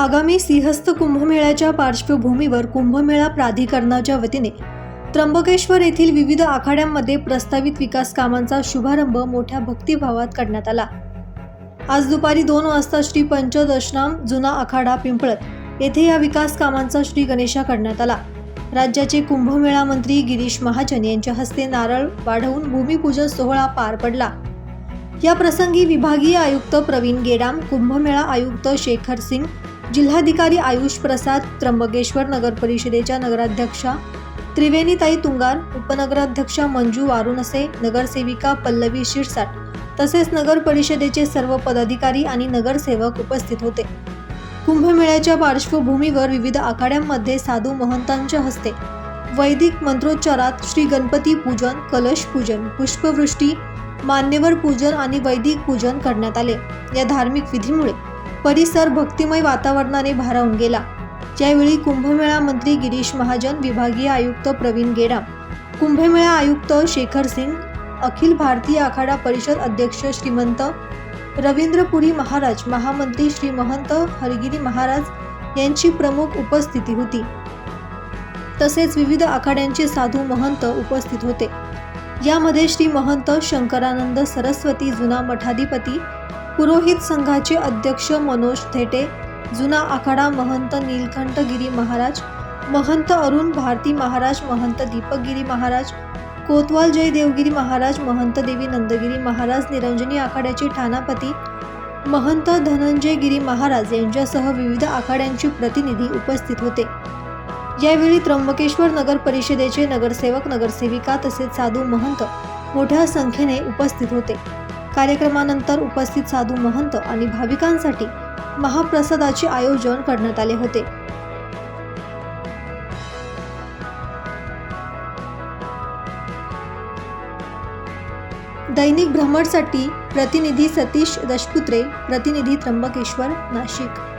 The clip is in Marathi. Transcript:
आगामी सिंहस्थ कुंभमेळ्याच्या पार्श्वभूमीवर कुंभमेळा प्राधिकरणाच्या वतीने त्र्यंबकेश्वर येथील विविध आखाड्यांमध्ये प्रस्तावित विकास कामांचा शुभारंभ मोठ्या भक्तिभावात करण्यात आला. आज दुपारी दोन वाजता श्री पंचदशनाम जुना आखाडा पिंपळत येथे या विकास कामांचा श्री गणेशा करण्यात आला. राज्याचे कुंभमेळा मंत्री गिरीश महाजन यांच्या हस्ते नारळ वाढवून भूमिपूजन सोहळा पार पडला. या प्रसंगी विभागीय आयुक्त प्रवीण गेडाम कुंभमेळा आयुक्त शेखर सिंग जिल्हाधिकारी आयुष प्रसाद त्र्यंबकेश्वर नगर परिषदेच्या नगराध्यक्षा त्रिवेणीताई तुंगार उपनगराध्यक्षा मंजू वारुणसे नगरसेविका पल्लवी शिरसाट तसेच नगर परिषदेचे सर्व पदाधिकारी आणि नगरसेवक उपस्थित होते. कुंभमेळ्याच्या पार्श्वभूमीवर विविध आखाड्यांमध्ये साधू महंतांच्या हस्ते वैदिक मंत्रोच्चारात श्री गणपती पूजन कलश पूजन पुष्पवृष्टी मान्यवर पूजन आणि वैदिक पूजन करण्यात आले. या धार्मिक विधीमुळे परिसर भक्तिमय वातावरणाने भारावून गेला. ज्यावेळी कुंभमेळा मंत्री गिरीश महाजन विभागीय आयुक्त प्रवीण गेडाम कुंभमेळा आयुक्त शेखर सिंग अखिल भारतीय आखाडा परिषद अध्यक्ष श्रीमंत रवींद्रपुरी महाराज महामंत्री श्री महंत हरगिरी महाराज यांची प्रमुख उपस्थिती होती. तसेच विविध आखाड्यांचे साधू महंत उपस्थित होते. यामध्ये श्री महंत शंकरानंद सरस्वती जुना मठाधिपती पुरोहित संघाचे अध्यक्ष मनोज थेटे जुना आखाडा महंत नीलकंठगिरी महाराज महंत अरुण भारती महाराज महंत दीपकगिरी महाराज कोतवाल जय देवगिरी महाराज महंत देवी नंदगिरी महाराज निरंजनी आखाड्याचे ठाणापती महंत धनंजय गिरी महाराज यांच्यासह विविध आखाड्यांचे प्रतिनिधी उपस्थित होते. यावेळी त्र्यंबकेश्वर नगर परिषदेचे नगरसेवक नगरसेविका तसेच साधू महंत मोठ्या संख्येने उपस्थित होते. कार्यक्रमानंतर उपस्थित साधू महंत आणि भाविकांसाठी महाप्रसादाचे आयोजन करण्यात आले होते. दैनिक भ्रमणसाठी प्रतिनिधी सतीश दशपुत्रे प्रतिनिधी त्र्यंबकेश्वर नाशिक.